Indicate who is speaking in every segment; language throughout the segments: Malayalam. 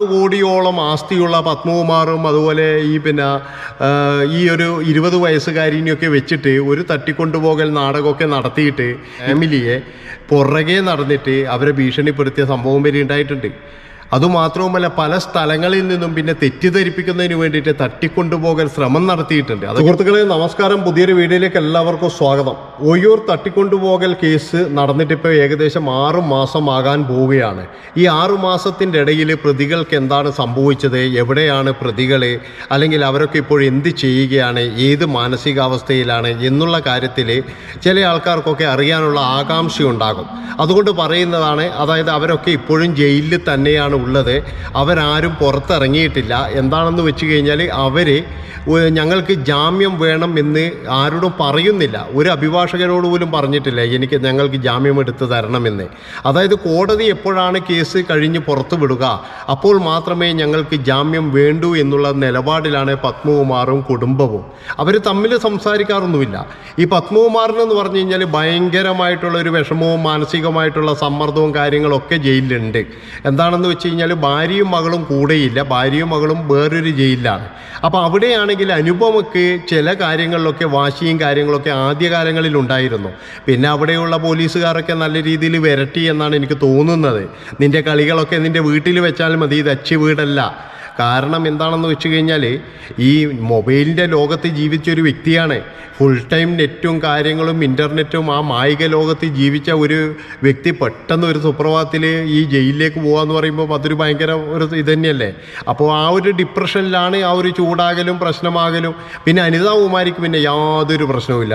Speaker 1: കോടിയോളം ആസ്തിയുള്ള പത്മകുമാറും അതുപോലെ ഈ പിന്നെ ഈ ഒരു ഇരുപത് വയസ്സുകാരിനെയൊക്കെ വെച്ചിട്ട് ഒരു തട്ടിക്കൊണ്ടുപോകൽ നാടകമൊക്കെ നടത്തിയിട്ട് ഫാമിലിയെ പുറകെ നടന്നിട്ട് അവരെ ഭീഷണിപ്പെടുത്തിയ സംഭവം വരെ ഉണ്ടായിട്ടുണ്ട്. അതുമാത്രവുമല്ല പല സ്ഥലങ്ങളിൽ നിന്നും പിന്നെ തെറ്റിദ്ധരിപ്പിക്കുന്നതിന് വേണ്ടിയിട്ട് തട്ടിക്കൊണ്ടുപോകാൻ ശ്രമം നടത്തിയിട്ടുണ്ട്. സുഹൃത്തുക്കളെ നമസ്കാരം. പുതിയൊരു വീഡിയോയിലേക്ക് എല്ലാവർക്കും സ്വാഗതം. ഒയ്യൂർ തട്ടിക്കൊണ്ടുപോകൽ കേസ് നടന്നിട്ടിപ്പോൾ ഏകദേശം ആറു മാസം ആകാൻ പോവുകയാണ്. ഈ ആറു മാസത്തിന്റെ ഇടയിൽ പ്രതികൾക്ക് എന്താണ് സംഭവിച്ചത്? എവിടെയാണ് പ്രതികളെ അല്ലെങ്കിൽ അവരൊക്കെ ഇപ്പോൾ എന്ത് ചെയ്യുകയാണ്? ഏത് മാനസികാവസ്ഥയിലാണ്? എന്നുള്ള കാര്യത്തിൽ ചില ആൾക്കാർക്കൊക്കെ അറിയാനുള്ള ആകാംക്ഷയുണ്ടാകും. അതുകൊണ്ട് പറയുന്നതാണ് അതായത് അവരൊക്കെ ഇപ്പോഴും ജയിലിൽ തന്നെയാണ് ഉള്ളത്. അവരാരും പുറത്തിറങ്ങിയിട്ടില്ല. എന്താണെന്ന് വെച്ച് കഴിഞ്ഞാൽ അവർ ഞങ്ങൾക്ക് ജാമ്യം വേണം എന്ന് ആരോടും പറയുന്നില്ല. ഒരു അഭിഭാഷകനോട് പോലും പറഞ്ഞിട്ടില്ല എനിക്ക് ഞങ്ങൾക്ക് ജാമ്യം എടുത്ത് തരണമെന്ന്. അതായത് കോടതി എപ്പോഴാണ് കേസ് കഴിഞ്ഞ് പുറത്തു വിടുക? അപ്പോൾ മാത്രമേ ഞങ്ങൾക്ക് ജാമ്യം വേണ്ടൂ എന്നുള്ള നിലപാടിലാണ് പത്മകുമാറും കുടുംബവും. അവർ തമ്മിൽ സംസാരിക്കാറൊന്നുമില്ല. ഈ പത്മകുമാറിനെന്ന് പറഞ്ഞു കഴിഞ്ഞാൽ ഭയങ്കരമായിട്ടുള്ള ഒരു വിഷമവും മാനസികമായിട്ടുള്ള സമ്മർദ്ദവും കാര്യങ്ങളൊക്കെ ജയിലിലുണ്ട്. എന്താണെന്ന് വെച്ച് കഴിഞ്ഞാൽ ഭാര്യയും മകളും കൂടെയില്ല. ഭാര്യയും മകളും വേറൊരു ജയിലിലാണ്. അപ്പോൾ അവിടെയാണെങ്കിൽ അനുപമയ്ക്ക് ചില കാര്യങ്ങളിലൊക്കെ വാശിയും കാര്യങ്ങളൊക്കെ ആദ്യകാലങ്ങളിൽ ഉണ്ടായിരുന്നു. പിന്നെ അവിടെയുള്ള പോലീസുകാരൊക്കെ നല്ല രീതിയിൽ വിരട്ടി എന്നാണ് എനിക്ക് തോന്നുന്നത്. നിന്റെ കളികളൊക്കെ നിന്റെ വീട്ടിൽ വെച്ചാൽ മതി. ഇത് അച്ചി വീടല്ല. കാരണം എന്താണെന്ന് വെച്ച് കഴിഞ്ഞാൽ ഈ മൊബൈലിന്റെ ലോകത്ത് ജീവിച്ചൊരു വ്യക്തിയാണ്. ഫുൾ ടൈം നെറ്റും കാര്യങ്ങളും ഇന്റർനെറ്റും ആ മായിക ലോകത്ത് ജീവിച്ച ഒരു വ്യക്തി പെട്ടെന്ന് ഒരു സുപ്രഭാതത്തിൽ ഈ ജയിലിലേക്ക് പോകാമെന്ന് പറയുമ്പോൾ അതൊരു ഭയങ്കര ഒരു ഇത് തന്നെയല്ലേ? അപ്പോൾ ആ ഒരു ഡിപ്രഷനിലാണ് ആ ഒരു ചൂടാകലും പ്രശ്നമാകലും. പിന്നെ അനിതാ കുമാരിക്ക് പിന്നെ യാതൊരു പ്രശ്നവും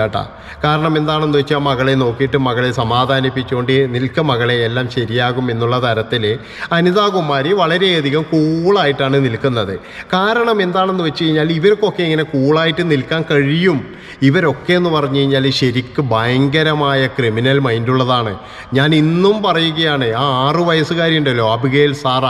Speaker 1: കാരണം എന്താണെന്ന് വെച്ചാൽ മകളെ നോക്കിയിട്ട് മകളെ സമാധാനിപ്പിച്ചുകൊണ്ട് നിൽക്ക മകളെ എല്ലാം ശരിയാകും എന്നുള്ള തരത്തിൽ അനിതാ കുമാരി വളരെയധികം കൂളായിട്ടാണ് നിൽക്കുന്നത്. കാരണം എന്താണെന്ന് വെച്ച് കഴിഞ്ഞാൽ ഇവർക്കൊക്കെ ഇങ്ങനെ കൂളായിട്ട് നിൽക്കാൻ കഴിയും. ഇവരൊക്കെ എന്ന് പറഞ്ഞു കഴിഞ്ഞാൽ ശരിക്ക് ഭയങ്കരമായ ക്രിമിനൽ മൈൻഡുള്ളതാണ്. ഞാൻ ഇന്നും പറയുകയാണ് ആ ആറു വയസ്സുകാരിയുണ്ടല്ലോ അബിഗേൽ സാറ.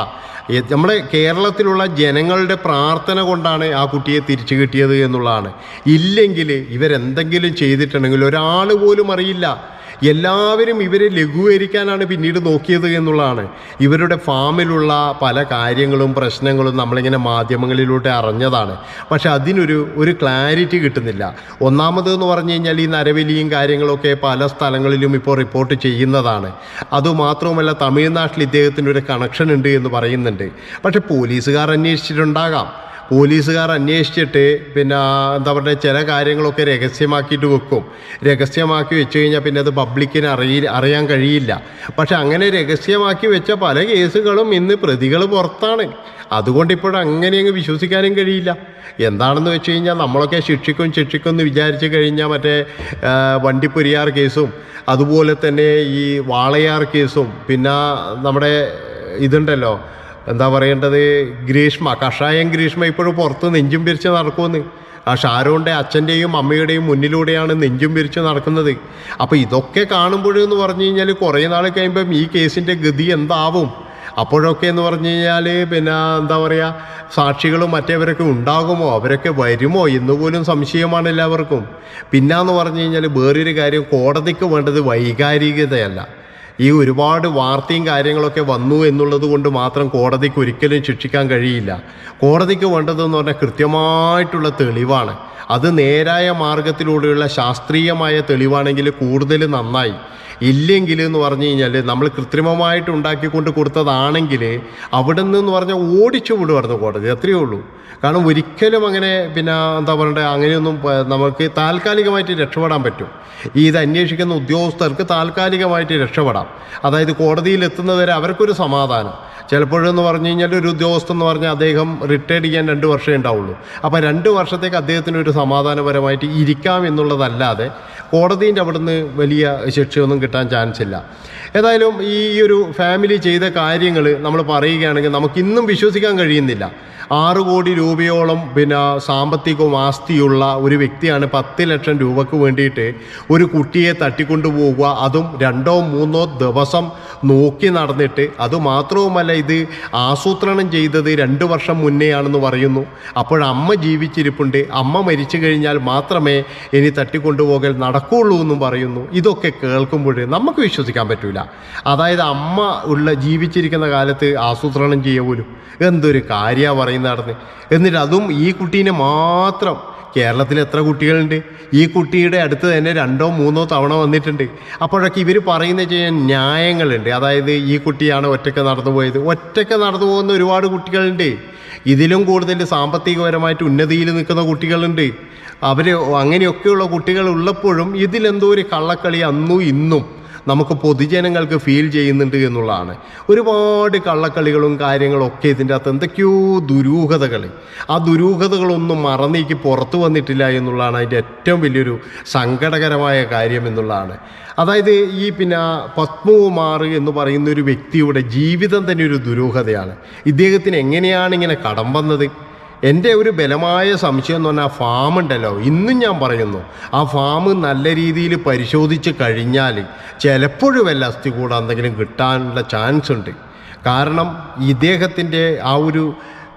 Speaker 1: നമ്മുടെ കേരളത്തിലുള്ള ജനങ്ങളുടെ പ്രാർത്ഥന കൊണ്ടാണ് ആ കുട്ടിയെ തിരിച്ചു കിട്ടിയത് എന്നുള്ളതാണ്. ഇല്ലെങ്കിൽ ഇവരെന്തെങ്കിലും ചെയ്തിട്ടുണ്ടെങ്കിൽ ഒരാൾ പോലും അറിയില്ല. എല്ലാവരും ഇവരെ ലഘൂകരിക്കാനാണ് പിന്നീട് നോക്കിയത് എന്നുള്ളതാണ്. ഇവരുടെ ഫാമിലുള്ള പല കാര്യങ്ങളും പ്രശ്നങ്ങളും നമ്മളിങ്ങനെ മാധ്യമങ്ങളിലൂടെ അറിഞ്ഞതാണ്. പക്ഷെ അതിനൊരു ഒരു ക്ലാരിറ്റി കിട്ടുന്നില്ല. ഒന്നാമത് എന്ന് പറഞ്ഞു കഴിഞ്ഞാൽ ഈ നരവലിയും കാര്യങ്ങളൊക്കെ പല സ്ഥലങ്ങളിലും ഇപ്പോൾ റിപ്പോർട്ട് ചെയ്യുന്നതാണ്. അതുമാത്രവുമല്ല തമിഴ്നാട്ടിൽ ഇദ്ദേഹത്തിന്റെ ഒരു കണക്ഷൻ ഉണ്ട് എന്ന് പറയുന്നുണ്ട്. പക്ഷെ പോലീസുകാർ അന്വേഷിച്ചിട്ടുണ്ടാകാം. പോലീസുകാർ അന്വേഷിച്ചിട്ട് പിന്നെ എന്താ പറയുക ചില കാര്യങ്ങളൊക്കെ രഹസ്യമാക്കിയിട്ട് വെക്കും. രഹസ്യമാക്കി വെച്ച് കഴിഞ്ഞാൽ പിന്നെ അത് പബ്ലിക്കിന് അറിയി അറിയാൻ കഴിയില്ല. പക്ഷെ അങ്ങനെ രഹസ്യമാക്കി വെച്ച പല കേസുകളും ഇന്ന് പ്രതികൾ പുറത്താണ്. അതുകൊണ്ട് ഇപ്പോൾ അങ്ങനെ അങ്ങ് വിശ്വസിക്കാനും കഴിയില്ല. എന്താണെന്ന് വെച്ച് കഴിഞ്ഞാൽ നമ്മളൊക്കെ ശിക്ഷിക്കും ശിക്ഷിക്കും എന്ന് വിചാരിച്ച് കഴിഞ്ഞാൽ മറ്റേ വണ്ടിപ്പെരിയാർ കേസും അതുപോലെ തന്നെ ഈ വാളയാർ കേസും പിന്നെ നമ്മുടെ ഇതുണ്ടല്ലോ എന്താ പറയേണ്ടത്? ഗ്രീഷ്മ കഷായം ഗ്രീഷ്മ ഇപ്പോഴും പുറത്ത് നെഞ്ചും പിരിച്ച് നടക്കുമെന്ന്. ആ ഷാരോന്റെ അച്ഛന്റെയും അമ്മയുടെയും മുന്നിലൂടെയാണ് നെഞ്ചും പിരിച്ച് നടക്കുന്നത്. അപ്പോൾ ഇതൊക്കെ കാണുമ്പോഴെന്ന് പറഞ്ഞു കഴിഞ്ഞാൽ കുറേ നാൾ കഴിയുമ്പം ഈ കേസിന്റെ ഗതി എന്താവും? അപ്പോഴൊക്കെ എന്ന് പറഞ്ഞു കഴിഞ്ഞാൽ പിന്നെ എന്താ പറയുക സാക്ഷികളും മറ്റേവരൊക്കെ ഉണ്ടാകുമോ? അവരൊക്കെ വരുമോ? എന്ന് പോലും സംശയമാണ് എല്ലാവർക്കും. പിന്നെന്ന് പറഞ്ഞു കഴിഞ്ഞാൽ വേറൊരു കാര്യം കോടതിക്ക് വേണ്ടത് വൈകാരികതയല്ല. ഈ ഒരുപാട് വാർത്തയും കാര്യങ്ങളൊക്കെ വന്നു എന്നുള്ളത് കൊണ്ട് മാത്രം കോടതിക്ക് ഒരിക്കലും ശിക്ഷിക്കാൻ കഴിയില്ല. കോടതിക്ക് വേണ്ടതെന്ന് പറഞ്ഞാൽ കൃത്യമായിട്ടുള്ള തെളിവാണ്. അത് നേരായ മാർഗത്തിലൂടെയുള്ള ശാസ്ത്രീയമായ തെളിവാണെങ്കിൽ കൂടുതൽ നന്നായി. ഇല്ലെങ്കിൽ എന്ന് പറഞ്ഞു കഴിഞ്ഞാൽ നമ്മൾ കൃത്രിമമായിട്ട് ഉണ്ടാക്കിക്കൊണ്ട് കൊടുത്തതാണെങ്കിൽ അവിടെ നിന്ന് പറഞ്ഞാൽ ഓടിച്ചു വിടുമായിരുന്നു കോടതി അത്രയേ ഉള്ളൂ. കാരണം ഒരിക്കലും അങ്ങനെ പിന്നെ എന്താ പറയണ്ടേ അങ്ങനെയൊന്നും നമുക്ക് താൽക്കാലികമായിട്ട് രക്ഷപ്പെടാൻ പറ്റും. ഈ ഇത് അന്വേഷിക്കുന്ന ഉദ്യോഗസ്ഥർക്ക് താൽക്കാലികമായിട്ട് രക്ഷപ്പെടാം. അതായത് കോടതിയിൽ എത്തുന്നവരെ അവർക്കൊരു സമാധാനം. ചിലപ്പോഴെന്ന് പറഞ്ഞു കഴിഞ്ഞാൽ ഒരു ഉദ്യോഗസ്ഥൻ എന്ന് പറഞ്ഞാൽ അദ്ദേഹം റിട്ടയർഡ് ചെയ്യാൻ രണ്ട് വർഷമേ ഉണ്ടാവുള്ളൂ. അപ്പോൾ രണ്ട് വർഷത്തേക്ക് അദ്ദേഹത്തിന് ഒരു സമാധാനപരമായിട്ട് ഇരിക്കാം എന്നുള്ളതല്ലാതെ കോടതിന്റെ അവിടുന്ന് വലിയ ശിക്ഷയൊന്നും കിട്ടാൻ ചാൻസ് ഇല്ല. ഏതായാലും ഈ ഒരു ഫാമിലി ചെയ്ത കാര്യങ്ങൾ നമ്മൾ പറയുകയാണെങ്കിൽ നമുക്ക് ഇന്നും വിശ്വസിക്കാൻ കഴിയുന്നില്ല. ആറ് കോടി രൂപയോളം പിന്നെ സാമ്പത്തികവും ആസ്തിയുള്ള ഒരു വ്യക്തിയാണ് പത്ത് ലക്ഷം രൂപക്ക് വേണ്ടിയിട്ട് ഒരു കുട്ടിയെ തട്ടിക്കൊണ്ടുപോവുക. അതും രണ്ടോ മൂന്നോ ദിവസം നോക്കി നടന്നിട്ട് അതുമാത്രവുമല്ല ഇത് ആസൂത്രണം ചെയ്തത് രണ്ട് വർഷം മുന്നേയാണെന്ന് പറയുന്നു. അപ്പോഴമ്മ ജീവിച്ചിരിപ്പുണ്ട്. അമ്മ മരിച്ചു കഴിഞ്ഞാൽ മാത്രമേ ഇനി തട്ടിക്കൊണ്ടുപോകൽ നടക്കുകയുള്ളൂ എന്നും പറയുന്നു. ഇതൊക്കെ കേൾക്കുമ്പോൾ നമുക്ക് വിശ്വസിക്കാൻ പറ്റൂല. അതായത് അമ്മ ഉള്ള ജീവിച്ചിരിക്കുന്ന കാലത്ത് ആസൂത്രണം ചെയ്യുക പോലും എന്തൊരു കാര്യമാണ് പറയുന്ന നടന്ന്. എന്നിട്ട് അതും ഈ കുട്ടീനെ മാത്രം. കേരളത്തിൽ എത്ര കുട്ടികളുണ്ട്? ഈ കുട്ടിയുടെ അടുത്ത് തന്നെ രണ്ടോ മൂന്നോ തവണ വന്നിട്ടുണ്ട്. അപ്പോഴൊക്കെ ഇവർ പറയുന്ന ചെയ്യാൻ ന്യായങ്ങളുണ്ട്. അതായത് ഈ കുട്ടിയാണ് ഒറ്റയ്ക്ക് നടന്നു പോയത്. ഒറ്റയ്ക്ക് നടന്നു പോകുന്ന ഒരുപാട് കുട്ടികളുണ്ട്. ഇതിലും കൂടുതൽ സാമ്പത്തികപരമായിട്ട് ഉന്നതിയിൽ നിൽക്കുന്ന കുട്ടികളുണ്ട്. അവർ അങ്ങനെയൊക്കെയുള്ള കുട്ടികൾ ഉള്ളപ്പോഴും ഇതിലെന്തോ ഒരു കള്ളക്കളി അന്നും ഇന്നും നമുക്ക് പൊതുജനങ്ങൾക്ക് ഫീൽ ചെയ്യുന്നുണ്ട് എന്നുള്ളതാണ്. ഒരുപാട് കള്ളക്കളികളും കാര്യങ്ങളും ഒക്കെ ഇതിന്റെ അകത്ത് എന്തൊക്കെയോ ദുരൂഹതകൾ. ആ ദുരൂഹതകളൊന്നും മറന്നേക്ക് പുറത്തു വന്നിട്ടില്ല എന്നുള്ളതാണ് അതിന്റെ ഏറ്റവും വലിയൊരു സങ്കടകരമായ കാര്യം എന്നുള്ളതാണ്. അതായത് ഈ പിന്നെ പത്മകുമാർ എന്ന് പറയുന്ന ഒരു വ്യക്തിയുടെ ജീവിതം തന്നെ ഒരു ദുരൂഹതയാണ്. ഇദ്ദേഹത്തിന് എങ്ങനെയാണ് ഇങ്ങനെ കടം വന്നത്? എന്റെ ഒരു ബലമായ സംശയം എന്ന് പറഞ്ഞാൽ ഫാം ഉണ്ടല്ലോ. ഇന്നും ഞാൻ പറയുന്നു ആ ഫാം നല്ല രീതിയിൽ പരിശോധിച്ച് കഴിഞ്ഞാൽ ചിലപ്പോഴും വല്ല അസ്ഥി കൂടെ എന്തെങ്കിലും കിട്ടാനുള്ള ചാൻസ് ഉണ്ട്. കാരണം ഇദ്ദേഹത്തിന്റെ ആ ഒരു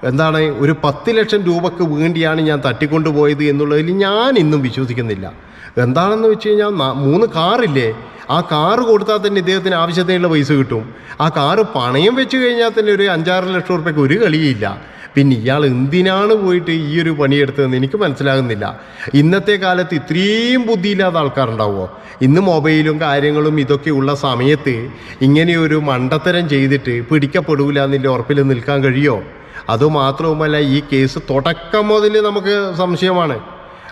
Speaker 1: എന്താണ് ഒരു പത്ത് ലക്ഷം രൂപക്ക് വേണ്ടിയാണ് ഞാൻ തട്ടിക്കൊണ്ടുപോയത് എന്നുള്ളതിൽ ഞാൻ ഇന്നും വിശ്വസിക്കുന്നില്ല. എന്താണെന്ന് വെച്ച് കഴിഞ്ഞാൽ മൂന്ന് കാറില്ലേ ആ കാറ് കൊടുത്താൽ തന്നെ ഇദ്ദേഹത്തിന് ആവശ്യത്തിനുള്ള പൈസ കിട്ടും. ആ കാറ് പണയം വെച്ച് കഴിഞ്ഞാൽ തന്നെ ഒരു അഞ്ചാറ് ലക്ഷം റുപ്യക്ക് ഒരു കളിയില്ല പിന്നെ ഇയാൾ എന്തിനാണ് പോയിട്ട് ഈ ഒരു പണിയെടുത്തതെന്ന് എനിക്ക് മനസ്സിലാകുന്നില്ല. ഇന്നത്തെ കാലത്ത് ഇത്രയും ബുദ്ധിയില്ലാത്ത ആൾക്കാരുണ്ടാവുമോ? ഇന്ന് മൊബൈലും കാര്യങ്ങളും ഇതൊക്കെ ഉള്ള സമയത്ത് ഇങ്ങനെയൊരു മണ്ടത്തരം ചെയ്തിട്ട് പിടിക്കപ്പെടൂല എന്നില്ല ഉറപ്പിൽ നിൽക്കാൻ കഴിയുമോ അതുമാത്രവുമല്ല ഈ കേസ് തുടക്കം മുതൽ നമുക്ക് സംശയമാണ്.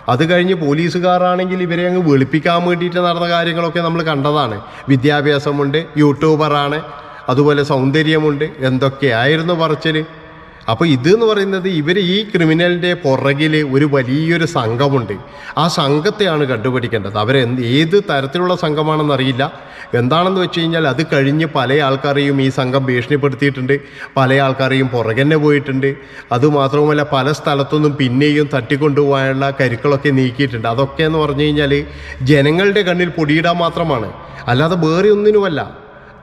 Speaker 1: അത് കഴിഞ്ഞ് പോലീസുകാരാണെങ്കിൽ ഇവരെ അങ്ങ് വെളുപ്പിക്കാൻ വേണ്ടിയിട്ട് നടന്ന കാര്യങ്ങളൊക്കെ നമ്മൾ കണ്ടതാണ്. വിദ്യാഭ്യാസമുണ്ട് യൂട്യൂബറാണ് അതുപോലെ സൗന്ദര്യമുണ്ട് എന്തൊക്കെയായിരുന്നു പറച്ചിൽ അപ്പോൾ ഇത് എന്ന് പറയുന്നത് ഇവർ ഈ ക്രിമിനലിന്റെ പുറകിൽ ഒരു വലിയൊരു സംഘമുണ്ട്. ആ സംഘത്തെയാണ് കണ്ടുപിടിക്കേണ്ടത്. അവർ ഏത് തരത്തിലുള്ള സംഘമാണെന്നറിയില്ല എന്താണെന്ന് വെച്ച് കഴിഞ്ഞാൽ അത് കഴിഞ്ഞ് പല ആൾക്കാരെയും ഈ സംഘം ഭീഷണിപ്പെടുത്തിയിട്ടുണ്ട്. പല ആൾക്കാരെയും പുറകെന്നെ പോയിട്ടുണ്ട്. അതുമാത്രവുമല്ല പല സ്ഥലത്തുനിന്നും പിന്നെയും തട്ടിക്കൊണ്ടുപോകാനുള്ള കരുക്കളൊക്കെ നീക്കിയിട്ടുണ്ട്. അതൊക്കെ എന്ന് പറഞ്ഞു കഴിഞ്ഞാൽ ജനങ്ങളുടെ കണ്ണിൽ പൊടിയിടാൻ മാത്രമാണ്. അല്ലാതെ വേറെ ഒന്നിനുമല്ല.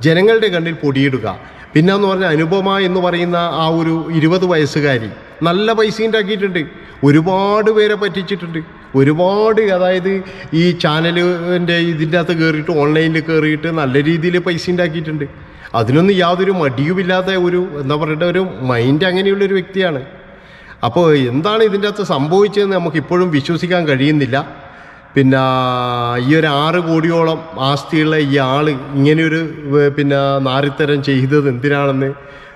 Speaker 1: ജനങ്ങളുടെ കണ്ണിൽ പൊടിയിടുക. പിന്നെന്ന് പറഞ്ഞാൽ അനുപമ എന്ന് പറയുന്ന ആ ഒരു ഇരുപത് വയസ്സുകാരി നല്ല പൈസ ഉണ്ടാക്കിയിട്ടുണ്ട്. ഒരുപാട് പേരെ പറ്റിച്ചിട്ടുണ്ട്. ഒരുപാട് അതായത് ഈ ചാനലിന്റെ ഇതിന്റെ അകത്ത് കയറിയിട്ട് ഓൺലൈനിൽ കയറിയിട്ട് നല്ല രീതിയിൽ പൈസ ഉണ്ടാക്കിയിട്ടുണ്ട്. അതിനൊന്നും യാതൊരു മടിയുമില്ലാത്ത ഒരു എന്താ പറയേണ്ട ഒരു മൈൻഡ് അങ്ങനെയുള്ളൊരു വ്യക്തിയാണ്. അപ്പോൾ എന്താണ് ഇതിന്റെ അകത്ത് സംഭവിച്ചതെന്ന് നമുക്കിപ്പോഴും വിശ്വസിക്കാൻ കഴിയുന്നില്ല. പിന്നെ ഈ ഒരു ആറ് കോടിയോളം ആസ്തിയുള്ള ഈ ആൾ ഇങ്ങനെയൊരു പിന്നെ നാരിത്തരം ചെയ്തത് എന്തിനാണെന്ന്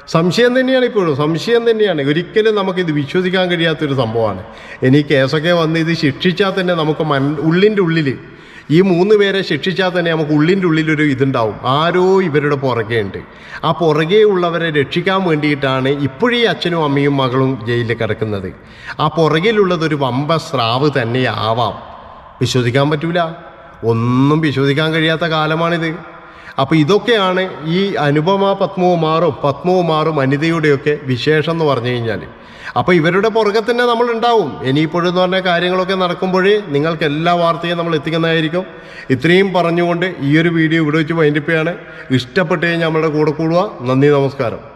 Speaker 1: സംശയം തന്നെയാണ് ഇപ്പോഴും. സംശയം തന്നെയാണ്. ഒരിക്കലും നമുക്കിത് വിശ്വസിക്കാൻ കഴിയാത്തൊരു സംഭവമാണ്. ഇനി കേസൊക്കെ വന്ന് ഇത് ശിക്ഷിച്ചാൽ തന്നെ നമുക്ക് മൻ ഉള്ളിന്റെ ഉള്ളിൽ ഈ മൂന്ന് പേരെ ശിക്ഷിച്ചാൽ തന്നെ നമുക്ക് ഉള്ളിന്റെ ഉള്ളിലൊരു ഇതുണ്ടാവും. ആരോ ഇവരുടെ പുറകെ ഉണ്ട് ആ പുറകെ ഉള്ളവരെ രക്ഷിക്കാൻ വേണ്ടിയിട്ടാണ് ഇപ്പോഴീ അച്ഛനും അമ്മയും മകളും ജയിലിൽ കിടക്കുന്നത്. ആ പുറകിലുള്ളതൊരു വമ്പ സ്രാവ് തന്നെയാവാം. വിശ്വസിക്കാൻ പറ്റൂല. ഒന്നും വിശ്വസിക്കാൻ കഴിയാത്ത കാലമാണിത്. അപ്പോൾ ഇതൊക്കെയാണ് ഈ അനുപമ പത്മകുമാറും പത്മകുമാറും അനിതയുടെയൊക്കെ വിശേഷം എന്ന് പറഞ്ഞു കഴിഞ്ഞാൽ അപ്പോൾ ഇവരുടെ പുറകെ തന്നെ നമ്മൾ ഉണ്ടാവും. ഇനിയിപ്പോഴെന്ന് പറഞ്ഞ കാര്യങ്ങളൊക്കെ നടക്കുമ്പോഴേ നിങ്ങൾക്ക് എല്ലാ വാർത്തയും നമ്മൾ എത്തിക്കുന്നതായിരിക്കും. ഇത്രയും പറഞ്ഞുകൊണ്ട് ഈ ഒരു വീഡിയോ ഇവിടെ വെച്ച് വൈൻഡിപ്പിയാണ് ഇഷ്ടപ്പെട്ടു കഴിഞ്ഞാൽ നമ്മളുടെ കൂടെ കൂടുക. നന്ദി നമസ്കാരം.